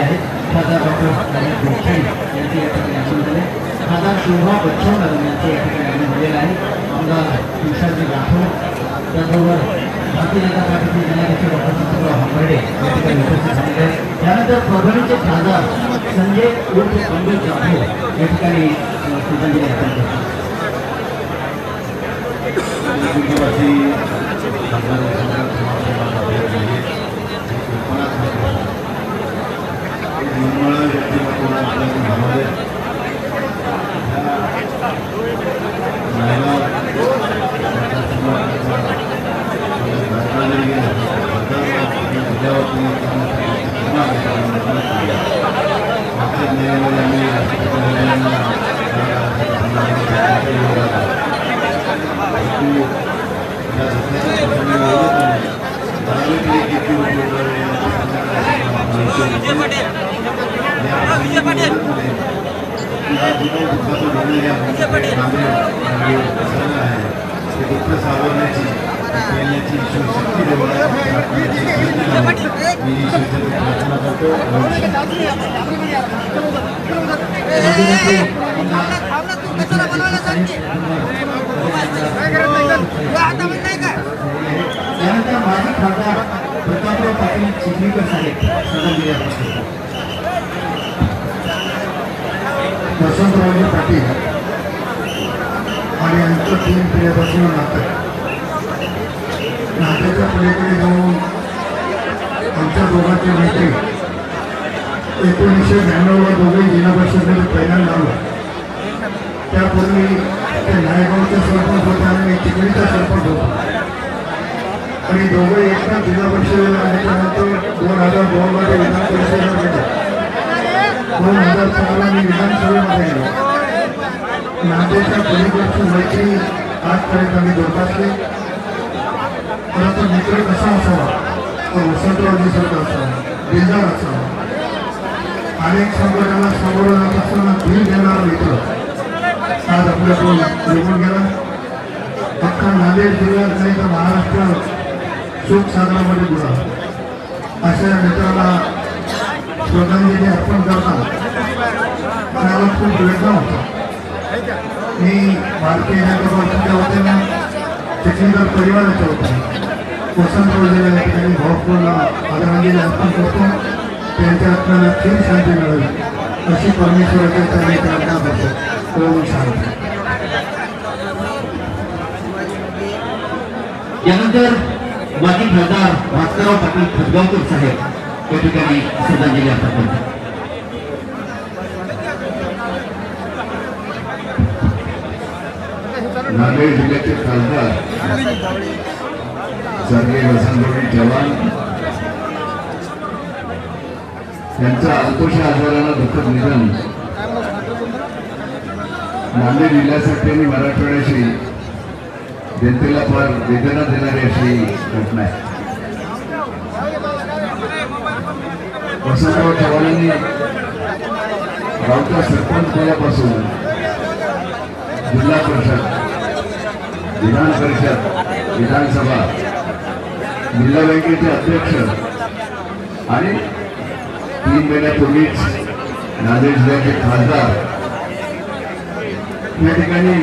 आलेले आहेत. खासदार डॉक्टर रमेश गोखले यांचे या ठिकाणी आगमन झाले. खासदार शोभा बच्चन मॅडम यांचे या ठिकाणी आगमन झालेलं आहे. आमदार तुषारजी राठोड त्याचबरोबर भारतीय जनता पार्टीचे जिल्हाध्यक्ष डॉक्टर संतराव हंबर्डे या ठिकाणी उपस्थित झालेले आहेत. त्यानंतर परभणीचे खासदार संजय उर्फ पंडित जाधव या ठिकाणी श्रद्धांजली अर्पण करतात दुःख सावरण्याची पेरण्याची शक्ती त्यानंतर माजी खासदार प्रतापराव पाटील चिखलीकर साहेब श्रद्धांजली अर्पण करतात वसंतरावजी पाटील आणि यांचं तीन पिढ्यापासून नातं. नात्याच्या पिढीकडे जाऊन आमच्या दोघांचे मैत्री एकोणीसशे ब्याण्णवला दोघे जिल्हा परिषदेमध्ये पहिल्यांदा आलो त्यापूर्वी ते नायगावचे सरपंच होते आणि मी चिखलीचा सरपंच होतो. आणि दोघे एकदा जिल्हा परिषदेला आल्याच्यानंतर दोन हजार दोनमध्ये विधान परिषदेला गेले दोन हजार सतरा मी विधान गेलो नांदेडच्या पलीकडची मैत्री आजपर्यंत आम्ही जोपासली परंतु मित्र कसा असावा तो वसंतरावजी असावा दिलदार असावा अनेक संकटाला सामोरं जात असताना धीर देणारा मित्र आज आपल्याकडून निघून गेला अख्खा नांदेड जिल्ह्यात नाही तर महाराष्ट्र सुख सागरामध्ये गुरा अशा या मित्राला श्रद्धांजली अर्पण करताना मला खूप वेदना होता मी भारतीय जनता पक्षाच्या वतीनं चिखलीकर परिवाराच्या वतीनं वसंतराव जिल्हा या ठिकाणी भावपूरला आदरांजली अर्पण करतो. त्यांच्या आत्म्याला तीन शांती मिळावी अशी परमेश्वराच्या त्यांनी प्रार्थना करतो ओम शांती. यानंतर माजी खासदार भास्करराव पाटील खतगावकर साहेब. या ठिकाणी श्रद्धांजली अर्पण करतो नांदेड जिल्ह्याचे खासदार स्वर्गीय वसंतराव जवान यांचं अल्पशा आजारानं दुःखद निधन. नांदेड जिल्ह्यासाठी आणि मराठवाड्याशी जनतेला फार वेदना देणारी अशी घटना आहे. वसंतराव चव्हाणांनी गावच्या सरपंच केल्यापासून जिल्हा परिषद विधान परिषद विधानसभा जिल्हा बँकेचे अध्यक्ष आणि तीन महिन्यापूर्वीच नांदेड जिल्ह्याचे खासदार. या ठिकाणी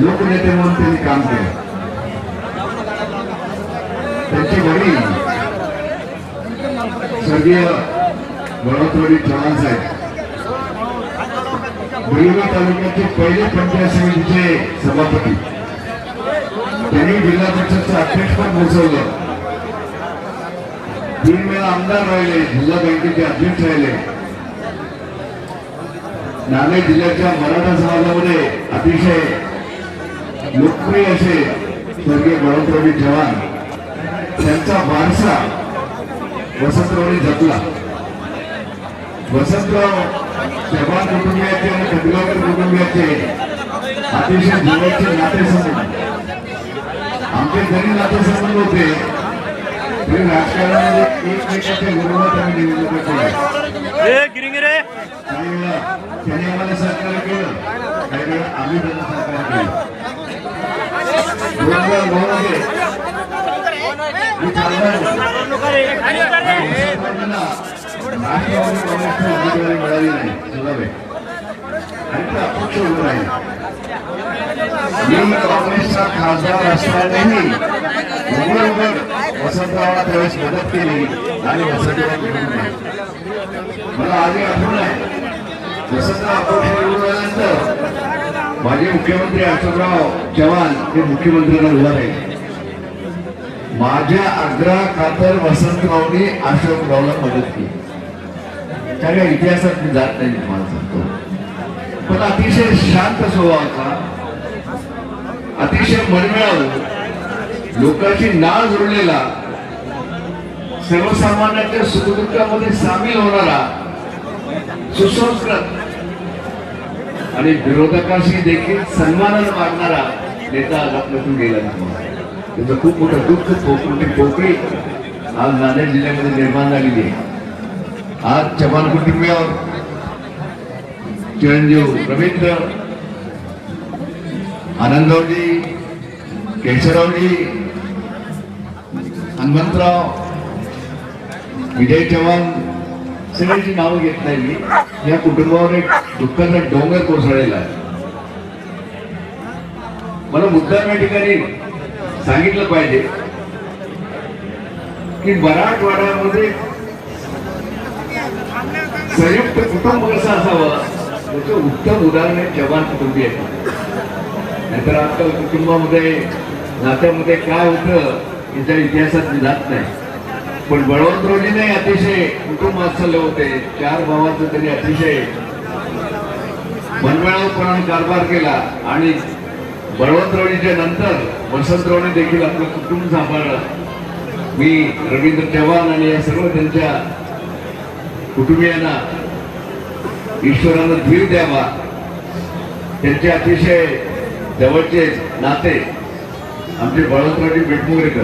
लोकनेते म्हणून त्यांनी काम केलं. त्यांचे वडील स्वर्गीय गणपतवाडी चव्हाण साहेब बुलढाणा तालुक्याचे पहिले पंचायत समितीचे सभापती. त्यांनी जिल्हा परिषदचं अध्यक्षपद बसवलं तीन वेळा आमदार राहिले जिल्हा बँकेचे अध्यक्ष राहिले. नाणे जिल्ह्याच्या मराठा समाजामध्ये अतिशय लोकप्रिय असे स्वर्गीय गणपतरावजी चव्हाण त्यांचा वारसा वसंतरावनी जपला वसंतराव चव्हाण कुटुंबियाचे आणि खंडगावकर कुटुंबियाचे अतिशय जवळचे नातेसंबंध. आमचे जरी नातेसंबंध होते तरी राजकारणामध्ये एकमेकाच्या विरोधात आम्ही निवडणुका केल्या काही वेळा त्यांनी आम्हाला सहकार्य केलं काही वेळा आम्ही त्यांना सहकार्य केलं. दोन हजार खासदार होतो. आणि वसंतरावांना राष्ट्रवादी काँग्रेसची उमेदवारी मिळाली नाही आणि ते अपक्ष उभं मी काँग्रेसचा खासदार असतानाही उघड उघड वसंतरावला त्यावेळेस मदत केली आणि वसंतराव निवडून मला आधी आठवण आहे वसंतराव अपक्ष माजी मुख्यमंत्री अशोकराव चव्हाण हे मुख्यमंत्र्यांना उभा राहिले माझ्या आग्रह खातर वसंतरावने अशोकरावला मदत केली. सगळ्या इतिहासात मी जात नाही तुम्हाला सांगतो. पण अतिशय शांत स्वभावाचा अतिशय मनमिळावू. लोकांची नाळ जुळलेला. सर्वसामान्यांच्या सुखदुःखामध्ये सामील होणारा. सुसंस्कृत. आणि विरोधकाशी देखील सन्मानानं वागणारा नेता आज आपल्यातून गेला त्याचं खूप मोठं दुःख खूप मोठी पोकळी आज नांदेड जिल्ह्यामध्ये निर्माण झालेली आहे. आज चव्हाण कुटुंबियावर चिरंजीव रवींद्र आनंदरावजी केशवरावजी हनुमंतराव विजय चव्हाण सगळ्यांची नावं घेत नाही मी. या कुटुंबावर एक दुःखाचा डोंगर कोसळलेला आहे. मला मुद्दाम या ठिकाणी सांगितलं पाहिजे की मराठवाड्यामध्ये संयुक्त कुटुंब कसं असावं? त्याचं उत्तम उदाहरण आहे जवान कुटुंबीय नाहीतर आजकाल कुटुंबामध्ये नात्यामध्ये काय होतं याच्या इतिहासात मी जात नाही. पण बळवंतरावजीने अतिशय कुटुंब असले होते. चार भावांचं त्यांनी अतिशय मनमिळावपणाने कारभार केला आणि बळवंतरावजीच्या नंतर वसंतरावने देखील आपलं कुटुंब सांभाळलं. मी रवींद्र चव्हाण आणि या सर्व त्यांच्या कुटुंबियांना ईश्वरानं धीर द्यावा. त्यांचे अतिशय जवळचे नाते आमचे बळवंतरावजी बेटमुगरेकर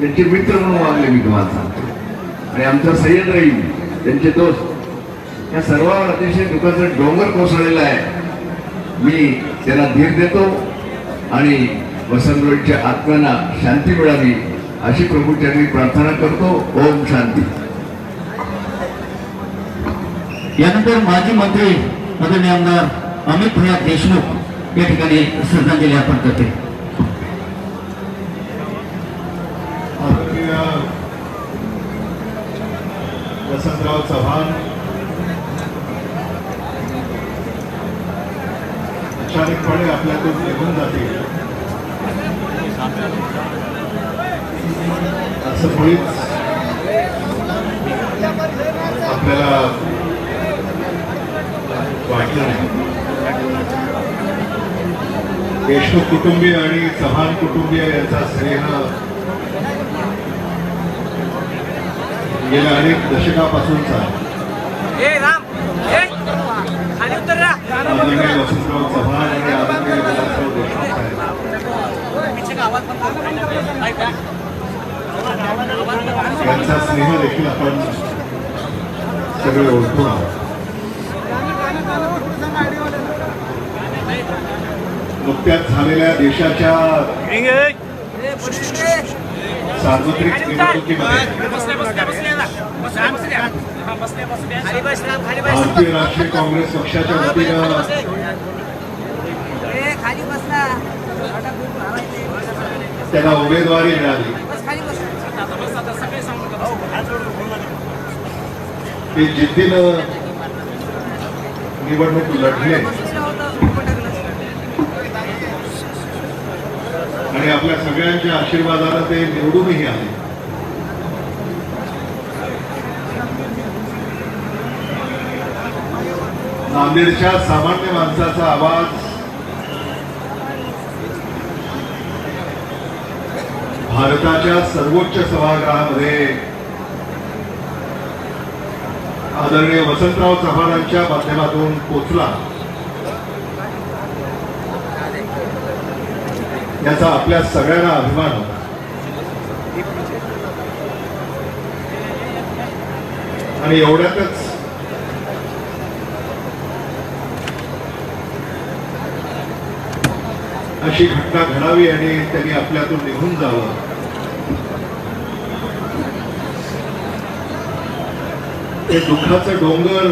त्यांचे मित्र म्हणून वागले मी तुम्हाला सांगतो. आणि आमचा सय्यद रहीम त्यांचे दोस्त या सर्वांवर अतिशय दुःखाचा डोंगर कोसळलेला आहे. मी त्यांना धीर देतो. आणि वसंतरोडच्या आत्म्यांना शांती मिळावी अशी प्रभूच्यांनी प्रार्थना करतो. ओम शांती. यानंतर माजी मंत्री आदरणीय आमदार अमित भैया देशमुख या ठिकाणी श्रद्धांजली अर्पण करते. आदरणीय वसंतराव चव्हाण आपल्यातून निघून जातील असं मुळीच आपल्याला वाटलं नाही. देशमुख कुटुंबीय आणि चव्हाण कुटुंबीय यांचा स्नेह गेल्या अनेक दशकापासूनचा आदरणीय वसंतराव चव्हाण आणि आदरणीय देशमुख साहेब यांचा स्नेह देखील आपण सगळे ओळखून आहोत नुकत्याच झालेल्या देशाच्या सार्वत्रिक निवडणुकीमध्ये भारतीय राष्ट्रीय काँग्रेस पक्षाच्या वतीनं त्याला उमेदवारी मिळाली ते जिद्दीनं निवडणूक लढले आणि आपल्या सगळ्यांच्या आशीर्वादानं ते निवडूनही आले. नांदेडच्या सामान्य माणसाचा आवाज. भारताच्या सर्वोच्च सभागृहामध्ये आदरणीय वसंतराव चव्हाणांच्या माध्यमातून पोचला. याचा आपल्या सगळ्यांना अभिमान होता. आणि एवढ्यातच अशी घटना घडावी आणि त्यांनी आपल्यातून निघून जावं. ते दुःखाचं डोंगर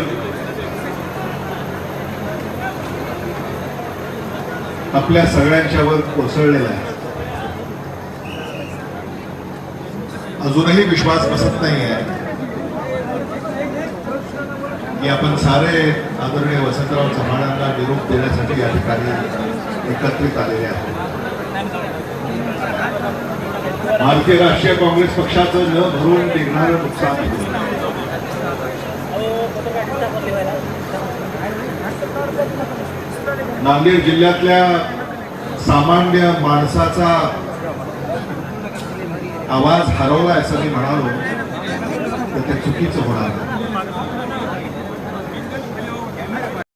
आपल्या सगळ्यांच्यावर कोसळलेला आहे. अजूनही विश्वास बसत नाही आहे की आपण सारे आदरणीय वसंतराव चव्हाणांना निरोप देण्यासाठी या ठिकाणी एकत्रित आलेले आहेत भारतीय राष्ट्रीय काँग्रेस पक्षाचं न भरून निघणारं नुकसान होतं. नांदेड जिल्ह्यातल्या सामान्य माणसाचा आवाज हरवला असं मी म्हणालो तर ते चुकीचं होणार